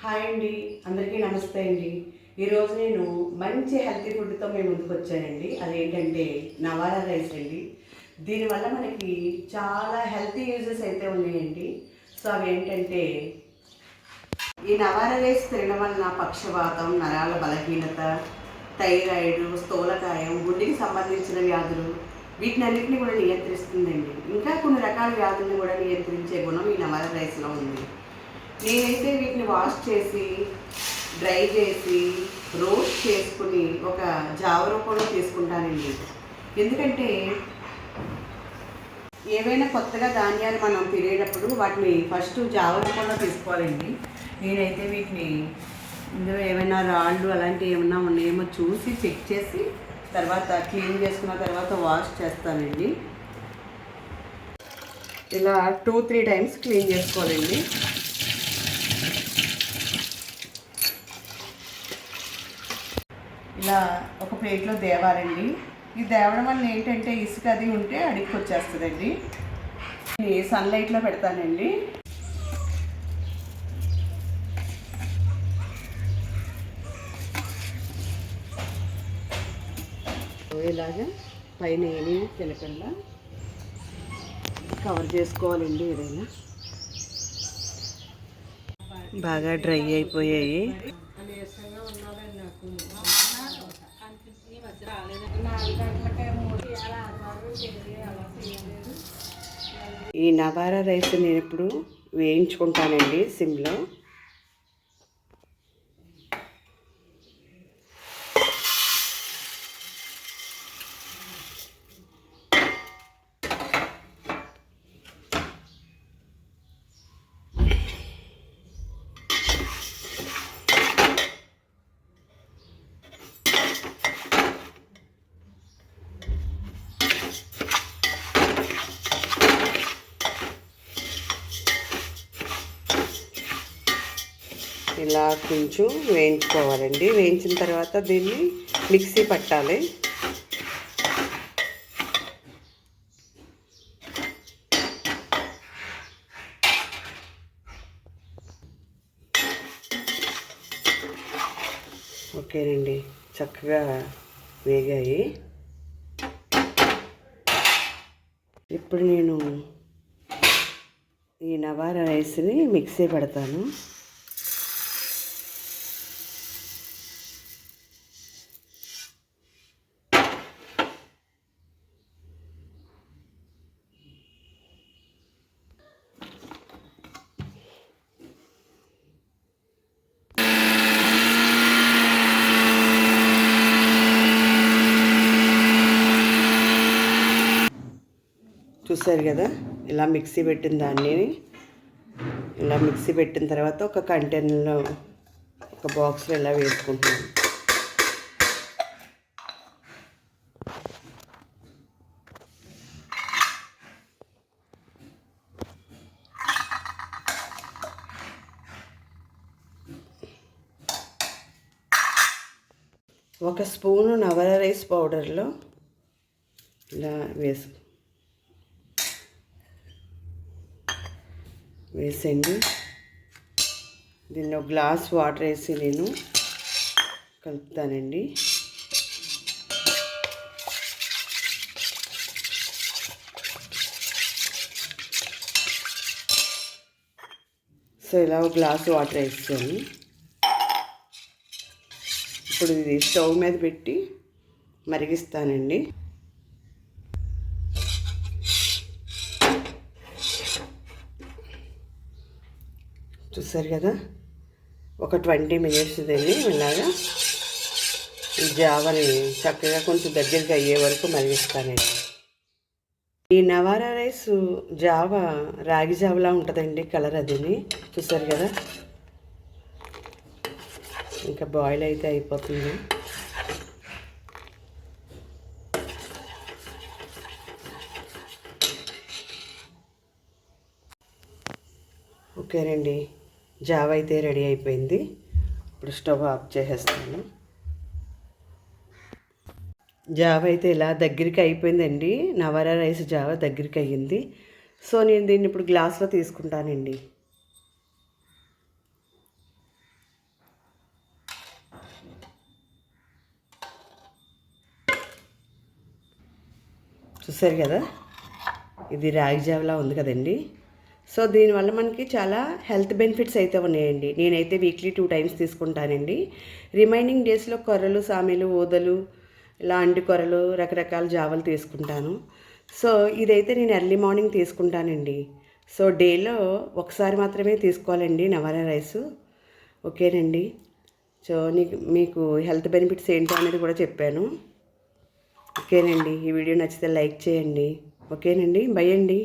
Hi అండి అందరికీ నమస్తే అండి. ఈరోజు నేను మంచి హెల్తీ ఫుడ్తో మేము ముందుకు వచ్చానండి. అదేంటంటే నవారా రైస్ అండి. దీనివల్ల మనకి చాలా హెల్తీ యూజెస్ అయితే ఉన్నాయండి. సో అవి ఏంటంటే ఈ నవారా రైస్ తినడం వలన పక్షవాతం నరాల బలహీనత థైరాయిడ్ స్థూలకాయం గుండెకి సంబంధించిన వ్యాధులు వీటినన్నిటిని కూడా నియంత్రిస్తుందండి. ఇంకా కొన్ని రకాల వ్యాధులను కూడా నియంత్రించే గుణం ఈ నవారా రైస్లో ఉంది. నేనైతే వీటిని వాష్ చేసి డ్రై చేసి రోస్ట్ చేసుకుని ఒక జావ రూపంలో తీసుకుంటానండి. ఎందుకంటే ఏవైనా కొత్తగా ధాన్యాలు మనం తినేటప్పుడు వాటిని ఫస్ట్ జావ రూపంలో తీసుకోవాలండి. నేనైతే వీటిని ఇందులో ఏమైనా రాళ్ళు అలాంటివి ఏమైనా ఉన్నాయేమో చూసి చెక్ చేసి తర్వాత క్లీన్ చేసుకున్న తర్వాత వాష్ చేస్తానండి. ఇలా టూ త్రీ టైమ్స్ క్లీన్ చేసుకోవాలండి. ఇలా ఒక ప్లేట్లో దేవాలండి. ఈ దేవడం వల్ల ఏంటంటే ఇసుక అది ఉంటే అడిగి వచ్చేస్తుందండి సన్లైట్లో పెడతానండి. ఇలాగా పైన ఏమి తినకుండా కవర్ చేసుకోవాలండి ఏదైనా. బాగా డ్రై అయిపోయాయి. ఈ నవారా రైస్ నేను ఇప్పుడు వేయించుకుంటానండి సిమ్లో. ఇలా కొంచెం వేయించుకోవాలండి. వేయించిన తర్వాత దీన్ని మిక్సీ పట్టాలి. ఓకేనండి. చక్కగా వేగాయి. ఇప్పుడు నేను ఈ నవారా రైస్ని మిక్సీ పెడతాను. చూసారు కదా? ఇలా మిక్సీ పెట్టిన దాన్ని. ఇలా మిక్సీ పెట్టిన తర్వాత ఒక కంటైనర్లో ఒక బాక్స్లో ఇలా వేసుకుంటున్నాను. ఒక స్పూను నవర రైస్ పౌడర్లో ఇలా వేసుకు వేసేయండి. దీన్ని గ్లాస్ వాటర్ వేసి నేను కలుపుతానండి. సో ఇలా ఒక గ్లాస్ వాటర్ వేస్తాను ఇప్పుడు ఇది స్టవ్ మీద పెట్టి మరిగిస్తానండి. చూసారు కదా? ఒక ట్వంటీ మినిట్స్ దీన్ని ఇలాగా ఈ జావని చక్కగా కొంచెం దగ్గరికి అయ్యే వరకు మరిగిస్తానండి ఈ నవారా రైస్ జావ రాగి జావలా ఉంటుందండి కలర్ అదిని. చూసారు కదా? ఇంకా బాయిల్ అయితే అయిపోతుంది. ఓకేనండి. జావ అయితే రెడీ అయిపోయింది. ఇప్పుడు స్టవ్ ఆఫ్ చేసేస్తాను. జావ అయితే ఇలా దగ్గరికి అయిపోయిందండి. నవరా రైస్ జావ దగ్గరికి అయ్యింది. సో నేను దీన్ని ఇప్పుడు గ్లాస్లో తీసుకుంటానండి. చూసారు కదా? ఇది రాగి జావలా ఉంది కదండి. సో దీనివల్ల మనకి చాలా హెల్త్ బెనిఫిట్స్ అయితే ఉన్నాయండి. నేనైతే వీక్లీ టూ టైమ్స్ తీసుకుంటానండి. రిమైనింగ్ డేస్లో కొర్రలు సామెలు ఊదలు లాంటి కొర్రలు రకరకాల జావలు తీసుకుంటాను. సో ఇదైతే నేను ఎర్లీ మార్నింగ్ తీసుకుంటానండి. సో డేలో ఒకసారి మాత్రమే తీసుకోవాలండి నవారా రైస్. ఓకేనండి. సో నీకు మీకు హెల్త్ బెనిఫిట్స్ ఏంటో అనేది కూడా చెప్పాను. ఓకేనండి. ఈ వీడియో నచ్చితే లైక్ చేయండి. ఓకేనండి. బై అండి.